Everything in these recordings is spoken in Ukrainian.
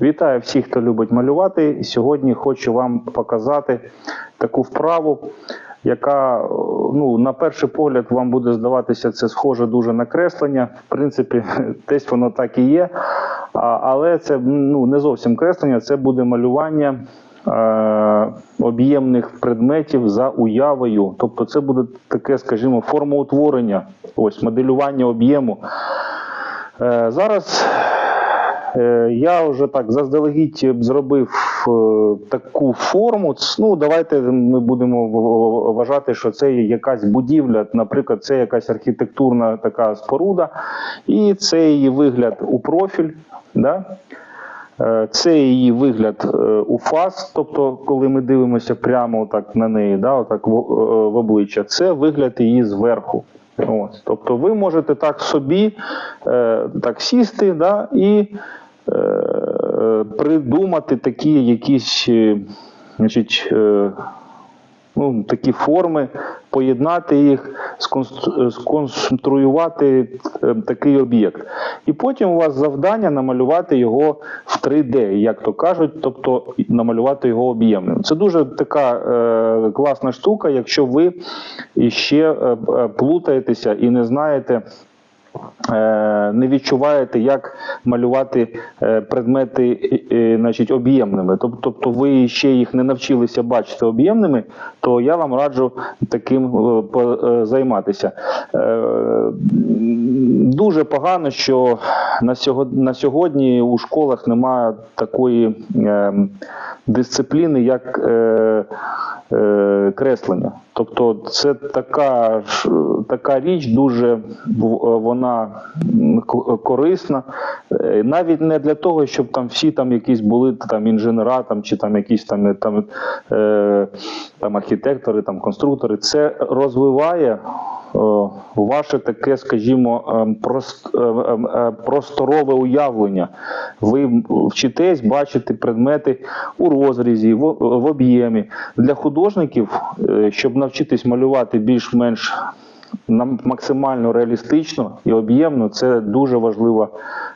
Вітаю всіх, хто любить малювати. Сьогодні хочу вам показати таку вправу, яка ну, на перший погляд вам буде здаватися це схоже дуже на креслення. В принципі, десь воно так і є. Але це ну, не зовсім креслення, це буде малювання е, об'ємних предметів за уявою. Тобто, це буде таке, скажімо, формоутворення, ось моделювання об'єму. Е, зараз Я вже так заздалегідь зробив е, таку форму. Ну, давайте ми будемо вважати, що це якась будівля, наприклад, це якась архітектурна така споруда, і це її вигляд у профіль. Да? Е, Це її вигляд е, у фас, тобто, коли ми дивимося прямо так на неї, да, отак в, е, обличчя, це вигляд її зверху. Ось. Тобто ви можете так собі е, так сісти да, і е, придумати такі якісь е, значить, е, ну, такі форми, поєднати їх, сконструювати е, такий об'єкт. І потім у вас завдання намалювати його в 3D, як то кажуть, тобто намалювати його об'ємним. Це дуже така е, класна штука, якщо ви ще е, е, плутаєтеся і не знаєте. Е, Не відчуваєте, як малювати е, предмети значить, об'ємними. Тобто ви ще їх не навчилися бачити об'ємними, то я вам раджу таким е, займатися. Дуже погано, що на сьогодні, у школах немає такої е, дисципліни, як креслення. Тобто це така, така річ, дуже вона корисна. Е, Навіть не для того, щоб там всі там якісь були там інженера, там чи там якісь там, е, там, е, там архітектори, там конструктори. Це розвиває. Е, Ваше таке, скажімо, ем, прост- е, ем, е, просторове уявлення. Ви вчитесь бачити предмети у розрізі, в, в об'ємі. Для художників, е, щоб навчитись малювати більш-менш максимально реалістично і об'ємно, це дуже важлива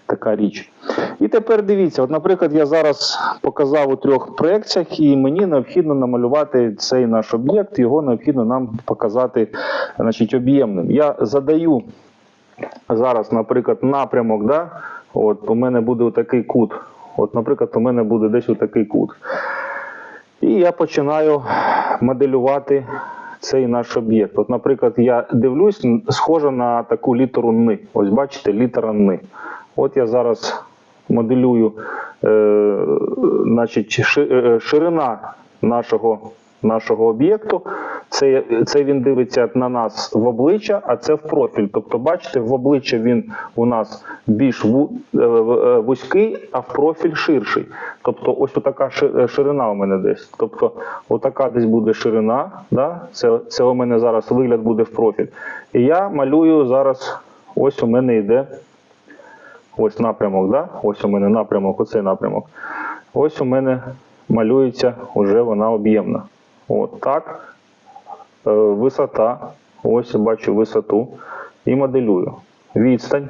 така річ. І тепер дивіться, от, наприклад, я зараз показав у трьох проекціях, і мені необхідно намалювати цей наш об'єкт, його необхідно нам показати значить, об'ємним. Я задаю зараз, наприклад, напрямок, да? от у мене буде такий кут. От, наприклад, у мене буде десь отакий кут. І я починаю моделювати цей наш об'єкт. От, наприклад, я дивлюсь, схоже на таку літеру Н. Ось бачите, літера Н. От я зараз моделюю, е, значить, е, ширина нашого, нашого об'єкту. Це, це він дивиться на нас в обличчя, а це в профіль. Тобто, бачите, в обличчя він у нас більш е, е, вузький, а в профіль ширший. Тобто, ось така е, ширина у мене десь. Тобто, отака десь буде ширина. Да? Це, це у мене зараз вигляд буде в профіль. І я малюю зараз, ось у мене йде ось напрямок, да? ось у мене напрямок, оцей напрямок. Ось у мене малюється вже вона об'ємна. От так. Е, Висота. Ось бачу висоту. І моделюю. Відстань.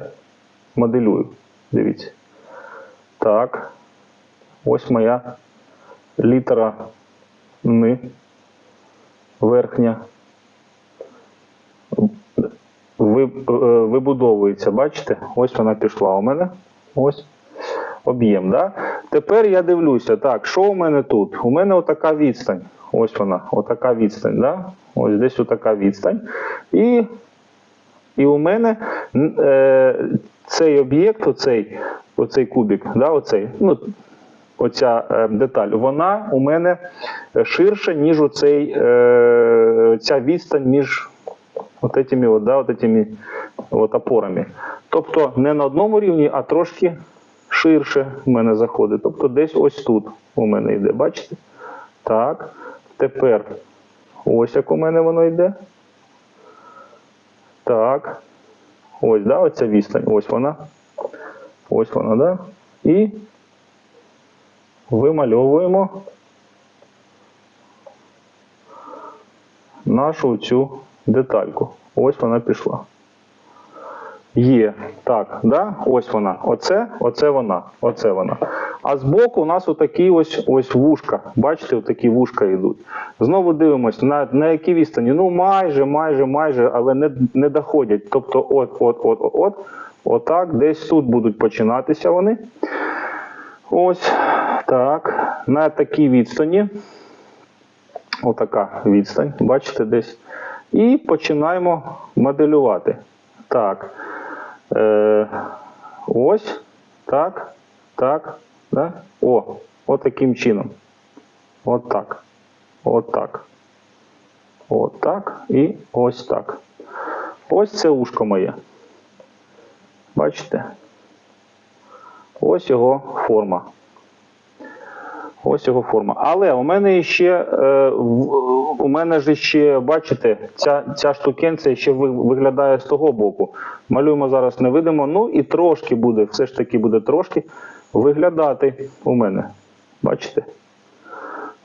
Моделюю. Дивіться. Так. Ось моя літера Н. Верхня. Е, вибудовується, бачите? Ось вона пішла у мене. Ось об'єм. Да? Тепер я дивлюся, так, що у мене тут? У мене отака відстань. Ось вона, отака відстань. Да? Ось десь отака відстань. І, і у мене е, цей об'єкт, оцей, оцей кубик, да, оцей, ну, оця е, деталь, вона у мене ширша, ніж оцей, е, ця відстань між от этими, от, да, от этими от опорами. Тобто не на одному рівні, а трошки ширше в мене заходить. Тобто десь ось тут у мене йде. Бачите? Так. Тепер ось як у мене воно йде. Так. Ось, да, оця відстань. Ось вона. Ось вона, да? І вимальовуємо нашу цю детальку. Ось вона пішла. Є. Так, да? ось вона. Оце, оце вона. Оце вона. А збоку у нас отакі ось ось вушка. Бачите, отакі вушка йдуть. Знову дивимося, на, на якій відстані. Ну, майже, майже, майже, але не, не доходять. Тобто, от, от, от, от, от, отак, десь тут будуть починатися вони. Ось так. На такій відстані. Отака відстань, бачите, десь. І починаємо моделювати. Так. Е, ось. Так. Так. Да? О, от таким чином. От так. От так. От так. І ось так. Ось це ушко моє. Бачите? Ось його форма. Ось його форма. Але у мене ще, е, у мене ж ще, бачите, ця, ця штукенція ще виглядає з того боку. Малюємо зараз не видимо. Ну і трошки буде, все ж таки буде трошки виглядати у мене. Бачите?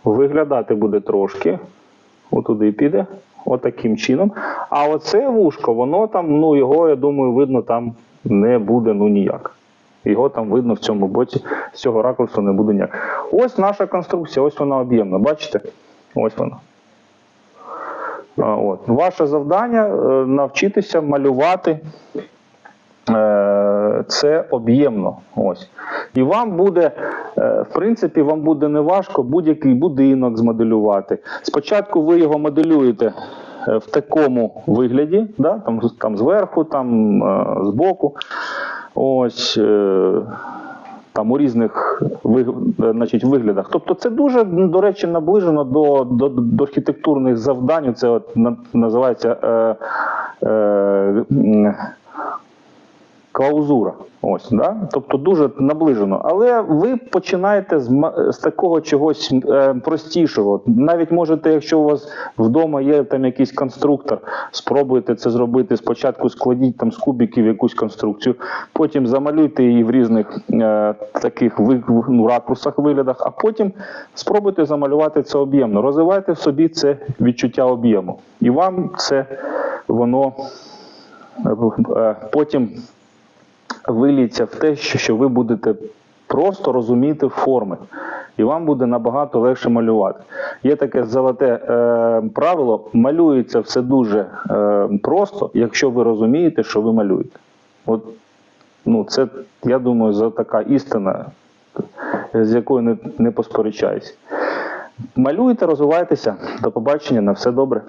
Виглядати буде трошки. Отуди піде. Отаким чином. А оце вушко, воно там, ну його, я думаю, видно там не буде ну ніяк. Його там видно в цьому боці, з цього ракурсу не буде ніяк. Ось наша конструкція, ось вона об'ємна. Бачите? Ось вона. От. Ваше завдання е, навчитися малювати е, це об'ємно. Ось. І вам буде, е, в принципі, вам буде неважко будь-який будинок змоделювати. Спочатку ви його моделюєте в такому вигляді, да? там, там зверху, там збоку. Ось. е, Там у різних е, значить, виглядах. Тобто це дуже, до речі, наближено до, до, до архітектурних завдань. Це от, називається е, е, клаузура. Ось, да? Тобто дуже наближено. Але ви починаєте з, з такого чогось е, простішого. Навіть можете, якщо у вас вдома є там якийсь конструктор, спробуйте це зробити. Спочатку складіть там з кубиків якусь конструкцію, потім замалюйте її в різних е, таких ну, ракурсах, виглядах, а потім спробуйте замалювати це об'ємно. Розвивайте в собі це відчуття об'єму. І вам це воно е, потім виліться в те, що, ви будете просто розуміти форми, і вам буде набагато легше малювати. Є таке золоте е, правило: малюється все дуже е, просто, якщо ви розумієте, що ви малюєте. От, ну, це, я думаю, за така істина, з якою не, не посперечаюсь. Малюйте, розвивайтеся. До побачення, на все добре.